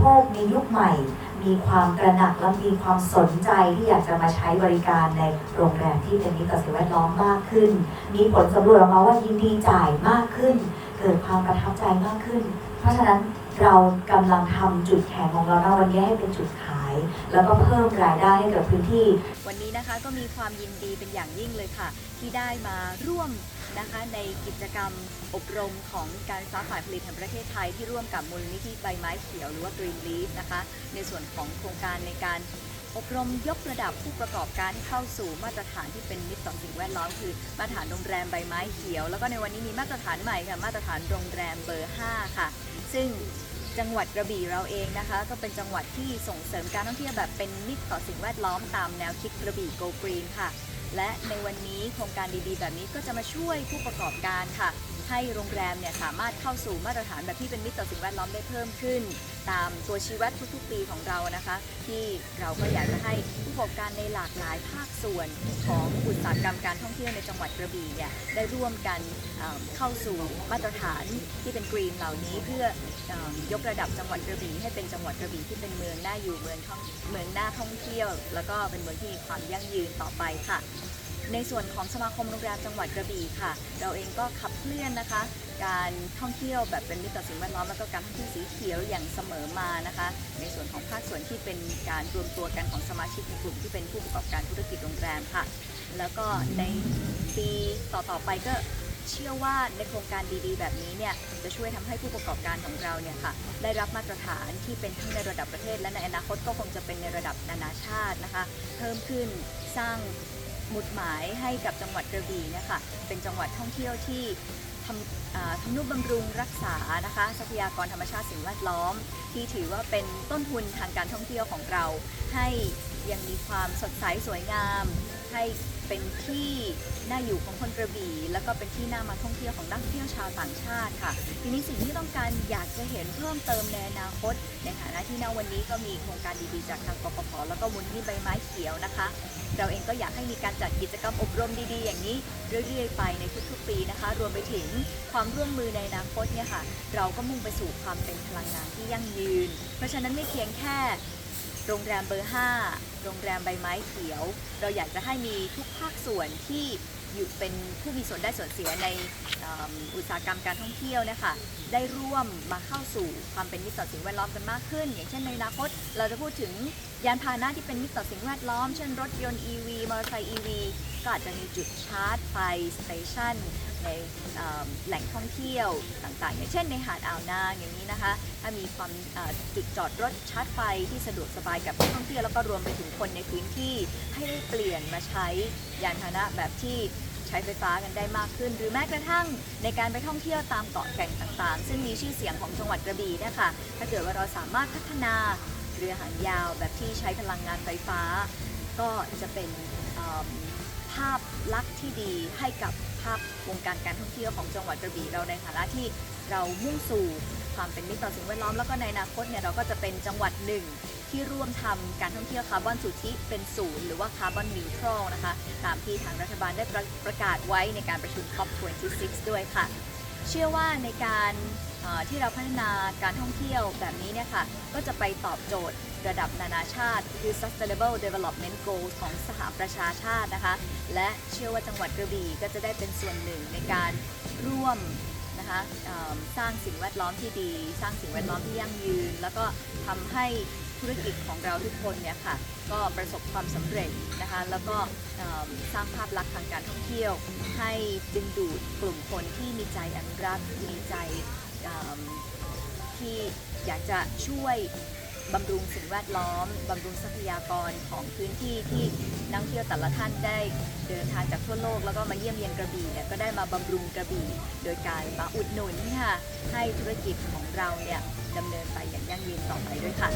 ภคในยุคใหม่ มีความตระหนักและมีความสนใจที่อยากจะมาใช้บริการในโรงแรมที่เป็นมิตรต่อสิ่งแวดล้อมมากขึ้น มีผลสำรวจออกมาว่ายินดีจ่ายมากขึ้น เกิดความประทับใจมากขึ้น เพราะฉะนั้นเรากำลังทำจุดแข็งของเราณวันนี้ให้เป็นจุดขาย แล้วก็เพิ่มรายได้ให้กับพื้นที่ วันนี้นะคะก็มีความยินดีเป็นอย่างยิ่งเลยค่ะ ที่ได้มาร่วมนะคะในกิจกรรมอบรมของการฟ้าฝ่ายผลิตแห่งประเทศไทยที่ร่วมกับมูลนิธิใบไม้เขียวหรือว่า Green Leaf นะคะ ในส่วนของโครงการในการอบรมยกระดับผู้ประกอบการเข้าสู่มาตรฐานที่เป็นมิตรต่อสิ่งแวดล้อมคือมาตรฐานโรงแรมใบไม้เขียว แล้วก็ในวันนี้มีมาตรฐานใหม่ค่ะมาตรฐานโรงแรมเบอร์ 5 ค่ะ ซึ่ง จังหวัดกระบี่เราเองนะคะ ก็เป็นจังหวัดที่ส่งเสริมการท่องเที่ยวแบบเป็นมิตรต่อสิ่งแวดล้อมตามแนวคิดกระบี่ Go Green ค่ะ และในวันนี้โครงการดีๆ แบบนี้ก็จะมาช่วยผู้ประกอบการค่ะ ให้โรงแรมเนี่ยสามารถเข้าสู่มาตรฐานแบบที่เป็นมิตรต่อสิ่งแวดล้อมได้เพิ่มขึ้น ตามตัวชี้วัดทุกๆ ปีของเรานะคะ ที่เราก็อยากจะให้ผู้ประกอบการในหลากหลายภาคส่วนของอุตสาหกรรมการท่องเที่ยวในจังหวัดกระบี่เนี่ยได้ร่วมกันเเข้าสู่มาตรฐานที่เป็นกรีนเหล่านี้เพื่อเออยกระดับจังหวัดกระบี่ให้เป็นจังหวัดกระบี่ที่เป็นเมืองน่าอยู่เมืองท่องเมืองน่าท่องเที่ยว แล้วก็เป็นเมืองที่มีความยั่งยืนต่อไปค่ะ ในส่วนของสมาคมโรงแรมจังหวัดกระบี่ค่ะ เราเองก็ขับเคลื่อนนะคะ การท่องเที่ยวแบบเป็นมิตรต่อสิ่งแวดล้อมแล้วก็การท่องเที่ยวสีเขียวอย่างเสมอมานะคะ ในส่วนของภาคส่วนที่เป็นการรวมตัวกันของสมาชิกในกลุ่มที่เป็นผู้ประกอบการธุรกิจโรงแรมค่ะ แล้วก็ในปีต่อๆไปก็เชื่อว่าในโครงการดีๆ แบบนี้เนี่ยจะช่วยทำให้ผู้ประกอบการของเราเนี่ยค่ะได้รับมาตรฐานที่เป็นทั้งในระดับประเทศ และในอนาคตก็คงจะเป็นในระดับนานาชาตินะคะ เพิ่มขึ้นสร้าง หมุดหมายให้กับจังหวัดกระบี่เนี่ยค่ะเป็นจังหวัดท่องเที่ยวที่ทำทำนุบำรุงรักษานะคะทรัพยากรธรรมชาติสิ่งแวดล้อม ที่ถือว่าเป็นต้นทุนทางการท่องเที่ยวของเราให้ ยังมีความสดใสสวยงาม ให้เป็นที่น่าอยู่ของคนกระบี่ แล้วก็เป็นที่น่ามาท่องเที่ยวของนักท่องเที่ยวชาวต่างชาติค่ะ ทีนี้สิ่งที่ต้องการอยากจะเห็นเพิ่มเติมในอนาคต ในฐานะที่ณวันนี้ก็มีโครงการดีๆจากทางกปปแล้วก็มูลนิธิใบไม้เขียวนะคะ เราเองก็อยากให้มีการจัดกิจกรรมอบรมดีๆ อย่างนี้เรื่อยๆไปในทุกๆปีนะคะ รวมไปถึงความร่วมมือในอนาคตเนี่ยค่ะ เราก็มุ่งไปสู่ความเป็นพลังงานที่ยั่งยืน เพราะฉะนั้นไม่เพียงแค่ โรงแรมเบอร์ 5 โรงแรมใบไม้เขียว เราอยากจะให้มีทุกภาคส่วนที่อยู่เป็นผู้มีส่วนได้ส่วนเสียในอุตสาหกรรมการท่องเที่ยวนะคะได้ร่วมมาเข้าสู่ความเป็นมิตรต่อสิ่งแวดล้อมกันมากขึ้น อย่างเช่นในอนาคตเราจะพูดถึงยานพาหนะที่เป็นมิตรต่อสิ่งแวดล้อม เช่นรถยนต์ EV มอเตอร์ไซค์ EV ก็อาจจะมีจุดชาร์จไฟสเตชัน ในแหล่งท่องเที่ยวต่างๆ อย่างเช่นในหาดอ่าวนางอย่างนี้นะคะ ถ้ามีความจุดจอดรถชาร์จไฟที่สะดวกสบายกับนักท่องเที่ยวแล้วก็รวมไปถึงคนในพื้นที่ให้ได้เปลี่ยนมาใช้ยานพาหนะแบบที่ใช้ไฟฟ้ากันได้มากขึ้น หรือแม้กระทั่งในการไปท่องเที่ยวตามเกาะแก่งต่างๆ ซึ่งมีชื่อเสียงของจังหวัดกระบี่นะคะถ้าเกิดว่าเราสามารถพัฒนาเรือหางยาวแบบที่ใช้พลังงานไฟฟ้า ก็จะเป็น ภาพลักษณ์ที่ดีให้กับภาพวงการการท่องเที่ยวของจังหวัดกระบี่เราในฐานะที่เรามุ่งสู่ความเป็นมิตรต่อสิ่งแวดล้อมแล้วก็ในอนาคตเนี่ยเราก็จะเป็นจังหวัดหนึ่งที่ร่วมทำการท่องเที่ยวคาร์บอนสุทธิเป็นศูนย์หรือว่าคาร์บอนนิวทรัลนะคะ ตามที่ทางรัฐบาลได้ประประกาศไว้ในการประชุม COP26 ด้วยค่ะ เชื่อว่าในการที่เราพัฒนาการท่องเที่ยวแบบนี้เนี่ยค่ะ ก็จะไปตอบโจทย์ระดับนานาชาติ คือ Sustainable Development Goals ของสหประชาชาตินะคะ และเชื่อว่าจังหวัดกระบี่ก็จะได้เป็นส่วนหนึ่งในการร่วมนะคะสร้างสิ่งแวดล้อมที่ดี สร้างสิ่งแวดล้อมที่ยั่งยืน แล้วก็ทำให้ ธุรกิจของเราทุกคนเนี่ยค่ะก็ประสบความสำเร็จนะคะแล้วก็เอิ่มสร้างภาพลักษณ์ทางการท่องเที่ยว ให้ดึงดูดกลุ่มคนที่มีใจอนุรักษ์มีใจเอิ่มที่อยากจะช่วย บำรุงสิ่งแวดล้อมบำรุงทรัพยากรของพื้นที่ที่นักท่องเที่ยวแต่ละท่านได้เดินทางจากทั่วโลกแล้วก็มาเยี่ยมเยียนกระบี่เนี่ยก็ได้มาบำรุงกระบี่ โดยการมาอุดหนุนค่ะให้ธุรกิจของเราเนี่ยดำเนินไปอย่างยั่งยืนต่อไปด้วยค่ะ